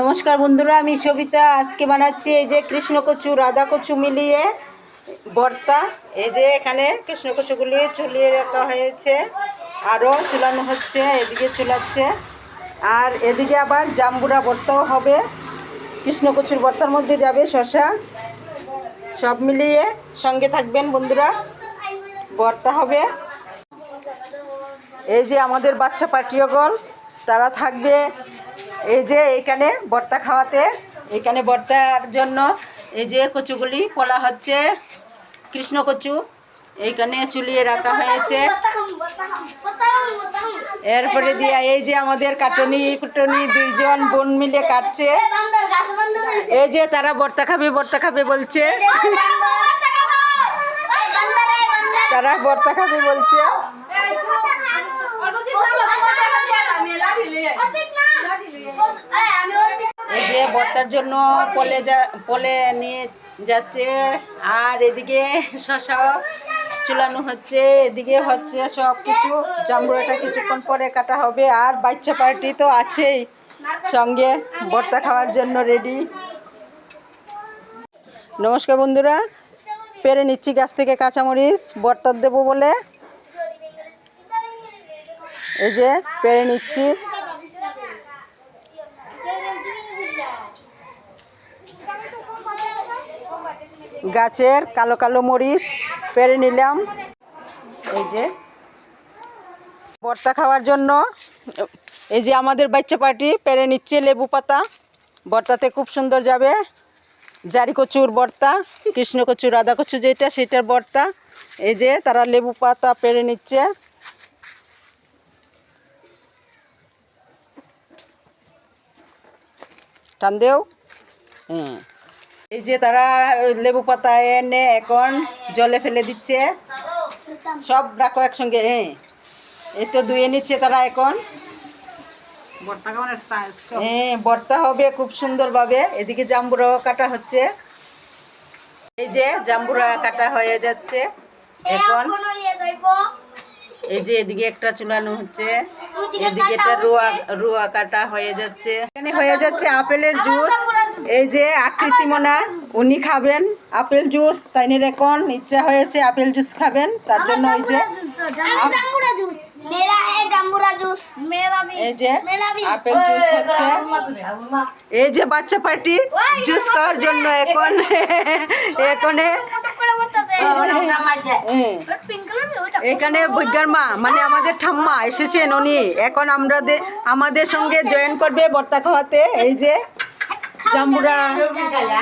নমস্কার বন্ধুরা, আমি সবিতা। আজকে বানাচ্ছি এই যে কৃষ্ণ কচু রাধা কচু মিলিয়ে বর্তা। এই যে এখানে কৃষ্ণ কচুগুলি চুলিয়ে রাখা হয়েছে আরও চুলানো হচ্ছে, এদিকে চুলাচ্ছে। আর এদিকে আবার জাম্বুরা ভর্তাও হবে। কৃষ্ণ কচুর ভর্তার মধ্যে যাবে শশা সব মিলিয়ে সঙ্গে থাকবেন বন্ধুরা ভর্তা হবে। এই যে আমাদের বাচ্চা পাটিয়গল তারা থাকবে। এই যে এখানে ভর্তা খাওয়াতে এখানে ভর্তার জন্য এই যে কচুগুলি পোলা হচ্ছে কৃষ্ণ কচু এইখানে চুলিয়ে রাখা হয়েছে। এরপরে দিয়া এই যে আমাদের কাটনি কুটনি দুইজন বোন মিলে কাটছে। এই যে তারা বর্তা খাবে বর্তা খাবে বলছে। তারা বর্তা খাবে বলছে। ভর্তার জন্য পলে যা পলে নিয়ে যাচ্ছে। আর এদিকে শশাও চুলানো হচ্ছে, এদিকে হচ্ছে সব কিছু জাম্বুরাটা কিছুক্ষণ পরে কাটা হবে, আর বাচ্চা পার্টি তো আছেই। সঙ্গে ভর্তা খাওয়ার জন্য রেডি নমস্কার বন্ধুরা, পেরে নিচ্ছি গাছ থেকে কাঁচামরিচ ভর্তার দেবো বলে। এই যে পেরে নিচ্ছি। গাছের কালো কালো মরিচ পেরে নিলাম। এই যে বর্তা খাওয়ার জন্য এই যে আমাদের বাচ্চা পার্টি পেরে নিচ্ছে লেবু পাতা। বর্তাতে খুব সুন্দর যাবে। জারি কচুর বর্তা কৃষ্ণ কচু, রাধা কচু যেটা, সেটার বর্তা এই যে তারা লেবু পাতা পেরে নিচ্ছে। টান দেও। হ্যাঁ। এই যে তারা লেবু পাতা এনে এখন জলে ফেলে দিচ্ছে। সব রাখো একসঙ্গে হ্যাঁ এই তো ধুয়ে নিচ্ছে তারা এখন। হ্যাঁ বর্তা হবে খুব সুন্দরভাবে। এদিকে জাম্বুরাও কাটা হচ্ছে। এই যে জাম্বুরা কাটা হয়ে যাচ্ছে এখন। এই যে এদিকে একটা চুলানো হচ্ছে। এদিকে একটা রুয়া রুয়া কাটা হয়ে যাচ্ছে। এখানে হয়ে যাচ্ছে আপেলের জুস। এই যে আকৃতি মোনা উনি খাবেন আপেল জুস তাই নিয়ে এখন ইচ্ছা হয়েছে আপেল জুস খাবেন তার জন্য এই যে এই যে বাচ্চা পার্টি জুস খাওয়ার জন্য এখন এখানে এখানে বৈজ্ঞান মা মানে আমাদের ঠাম্মা এসেছেন উনি এখন আমাদের আমাদের সঙ্গে জয়েন করবে বর্তা খাওয়াতে এই যে জাম্বুরা।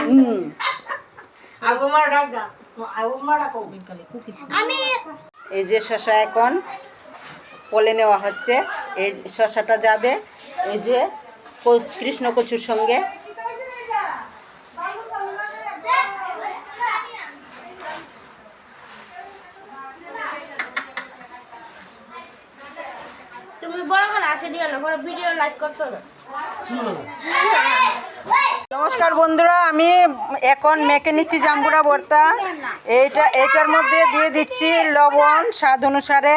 হুম। এই যে শশা এখন পলে নেওয়া হচ্ছে এই শশাটা যাবে এই যে কৃষ্ণকচুর কৃষ্ণ কচুর সঙ্গে তুমি বড় দিও না পরে ভিডিও লাইক করতে না নমস্কার বন্ধুরা আমি এখন মেখে নিচ্ছি জাম্বুরা ভর্তা। এইটা এইটার মধ্যে দিয়ে দিচ্ছি লবণ স্বাদ অনুসারে।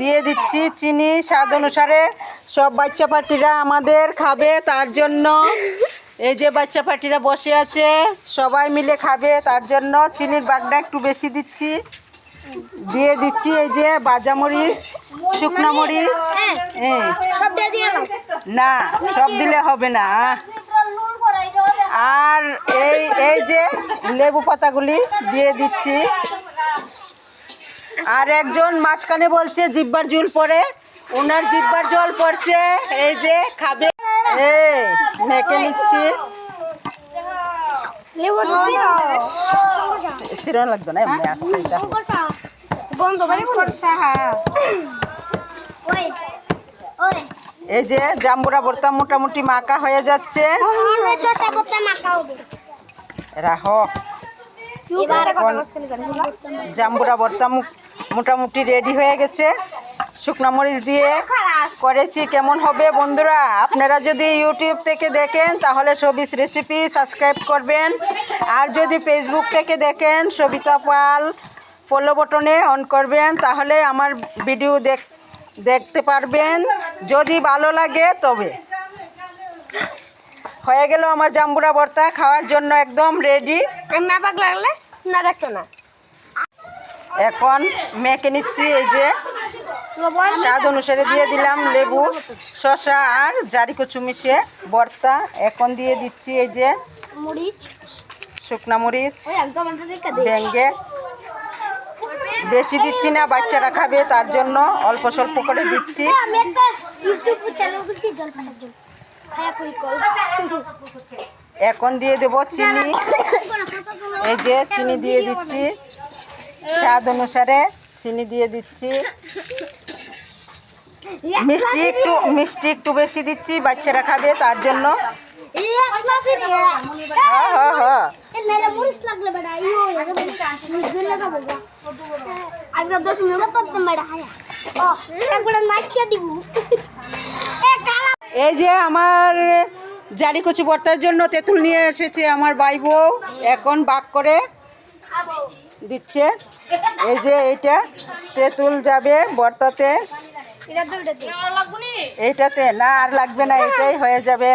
দিয়ে দিচ্ছি চিনি স্বাদ অনুসারে। সব বাচ্চা পার্টিরা আমাদের খাবে তার জন্য। এই যে বাচ্চা পার্টিরা বসে আছে সবাই মিলে খাবে তার জন্য। চিনির বাগটা একটু বেশি দিচ্ছি। দিয়ে দিচ্ছি এই যে বাজা মরিচ শুকনা মরিচ। হ্যাঁ না সব দিলে হবে না। আর এই এই যে লেবু পাতাগুলি দিয়ে দিচ্ছি। আর একজন মাঝখানে বলছে জিব্বার জল পরে ওনার জিব্বার জল পড়ছে। এই যে খাবে। মেখে নিচ্ছি। সিরন লাগবে না এই যে জাম্বুরা ভর্তা মোটামুটি মাখা হয়ে যাচ্ছে। আমরা শসা করতে মাখা হবে। রাখো এবার এখন জাম্বুরা ভর্তা মোটামুটি রেডি হয়ে গেছে। শুকনা মরিচ দিয়ে করেছি কেমন হবে বন্ধুরা? আপনারা যদি ইউটিউব থেকে দেখেন তাহলে সবিস রেসিপি সাবস্ক্রাইব করবেন। আর যদি ফেসবুক থেকে দেখেন Sabita Pal follow button on করবেন তাহলে আমার ভিডিও দেখ দেখতে পারবেন। যদি ভালো লাগে তবে। হয়ে গেল আমার জাম্বুরা ভর্তা খাওয়ার জন্য একদম রেডি না পাক লাগলে না দেখতো না। এখন মেখে নিচ্ছি এই যে। স্বাদ অনুসারে দিয়ে দিলাম লেবু শসা আর জারি কচু মিশিয়ে ভর্তা। এখন দিয়ে দিচ্ছি এই যে মরিচ। শুকনা মরিচ ওই একদম আমাদের দেখে দে ভেঙ্গে বেশি দিচ্ছি না, বাচ্চারা খাবে, তার জন্য অল্প স্বল্প করে দিচ্ছি। এখন দিয়ে দেব চিনি। এই যে চিনি দিয়ে দিচ্ছি। স্বাদ অনুসারে চিনি দিয়ে দিচ্ছি। মিষ্টি একটু মিষ্টি একটু বেশি দিচ্ছি, বাচ্চারা খাবে তার জন্য। হ্যাঁ হ্যাঁ হ্যাঁ। আজকে দশ মিনিট হায়া। ও একবার নাচিয়ে দিব। এই যে আমার জারি কচু ভর্তার জন্য তেঁতুল নিয়ে এসেছে আমার ভাই বউ। এখন বাক করে দিচ্ছে। এই যে এইটা তেঁতুল যাবে ভর্তাতে। এটা তো এটা দিয়ে লাগবো নি? এইটাতে না আর লাগবে না এটাই হয়ে যাবে।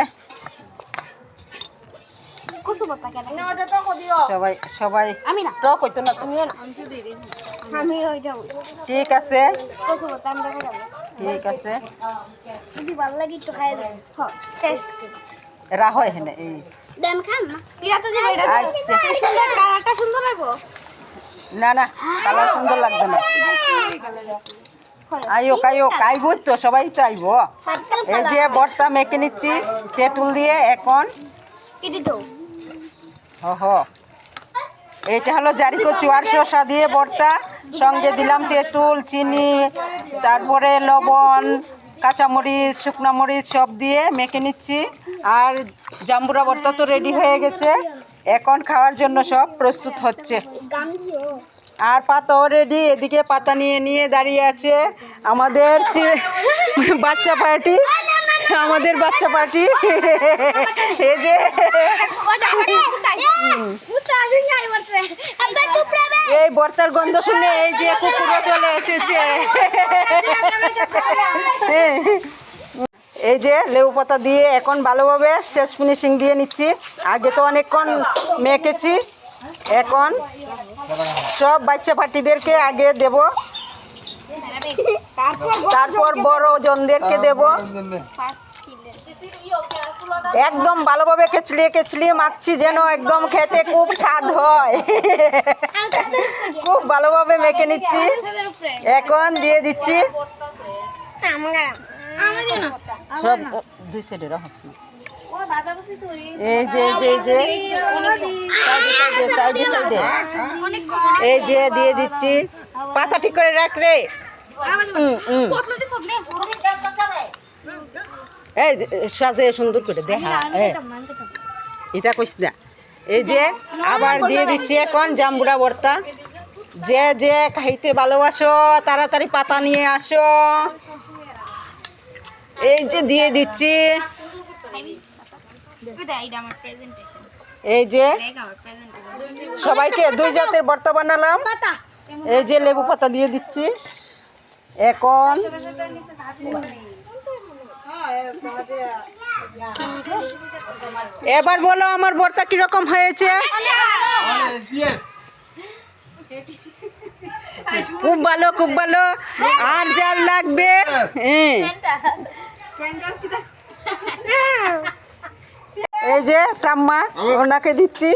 সবাই সবাই আমি না। টক হইতো না তুমি আমি ঠিক আছে। ঠিক আছে। যদি ভালো লাগে একটু খাই দেব। হ্যাঁ এখানে এই। দেন খান না। এটা তো দিবে এটা আচ্ছা। সুন্দর কালারটা সুন্দর লাগবো? না না কালার সুন্দর লাগবে না। আইও কাইও কাইব তো সবাই তো আইব। এই যে বরটা মেখে নিচ্ছি তেঁতুল দিয়ে এখন। কেটে দাও হ হ এইটা হলো জারি কচু আর শসা দিয়ে বরটা সঙ্গে দিলাম তেঁতুল, চিনি, তারপরে লবণ, কাঁচামরিচ, শুকনো মরিচ সব দিয়ে মেখে নিচ্ছি। আর জাম্বুরা বরটা তো রেডি হয়ে গেছে। এখন খাওয়ার জন্য সব প্রস্তুত হচ্ছে। আর পাতাও রেডি এদিকে পাতা নিয়ে নিয়ে দাঁড়িয়ে আছে আমাদের বাচ্চা পার্টি। আমাদের বাচ্চা পার্টি। এই যে। এই বর্তার গন্ধ শুনে এই যে কুকুরও চলে এসেছে। এই যে লেবু পাতা দিয়ে এখন ভালোভাবে শেষ ফিনিশিং দিয়ে নিচ্ছি। আগে তো অনেকক্ষণ মেখেছি, এখন সব বাচ্চা পার্টিদেরকে আগে দেব। তারপর বড় জনদেরকে দেব। একদম ভালোভাবে কেচলিয়ে কেচলিয়ে মাখছি যেন একদম খেতে খুব স্বাদ হয়। খুব ভালোভাবে মেখে নিচ্ছি। এখন দিয়ে দিচ্ছি। সব দুই সাইডে না এই যে এই যে যে। এই যে দিয়ে দিচ্ছি। পাতা ঠিক করে রাখ রে। এই, সাজে সুন্দর করে দেখা। এটা কইস না। এই যে, আবার দিয়ে দিচ্ছি এখন জাম্বুরা ভর্তা। যে যে খাইতে ভালোবাসো, তাড়াতাড়ি পাতা নিয়ে আসো। এই যে দিয়ে দিচ্ছি। এই যে, সবাইকে দুই জাতের ভর্তা বানালাম। এই যে লেবু পাতা দিয়ে দিচ্ছি। এখন এবার বলো আমার ভর্তা কীরকম হয়েছে? খুব ভালো খুব ভালো। আর যার লাগবে হ্যাঁ। এই যে ঠাম্মা ওনাকে দিচ্ছি।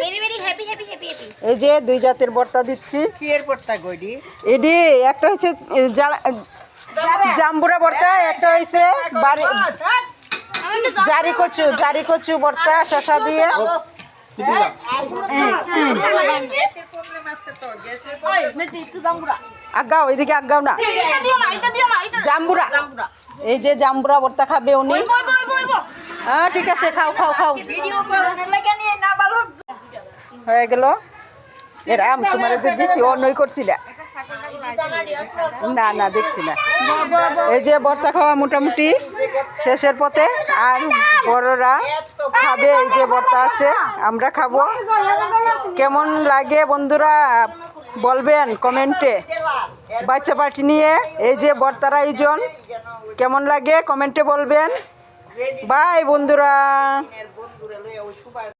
এই যে দুই জাতের ভর্তা দিচ্ছি। এডি একটা হচ্ছে জাম্বুরা বর্তা একটা হয়েছে বাড়ি জারি কচু জারি কচু বর্তা শশা দিয়ে। আগাও এদিকে আগাও না। জাম্বুরা এই যে জাম্বুরা বর্তা খাবে উনি। হ্যাঁ ঠিক আছে, খাও খাও খাও। হয়ে গেল? এর তোমার যে দিছি অন্যই করছিল। না না দেখছি না এই যে ভর্তা খাওয়া মোটামুটি শেষের পথে, আর বড়রা খাবে এই যে বর্তা আছে, আমরা খাব। কেমন লাগে বন্ধুরা, বলবেন কমেন্টে। বাচ্চা পার্টি নিয়ে, এই যে বর্তার আয়োজন, কেমন লাগে কমেন্টে বলবেন। বাই বন্ধুরা।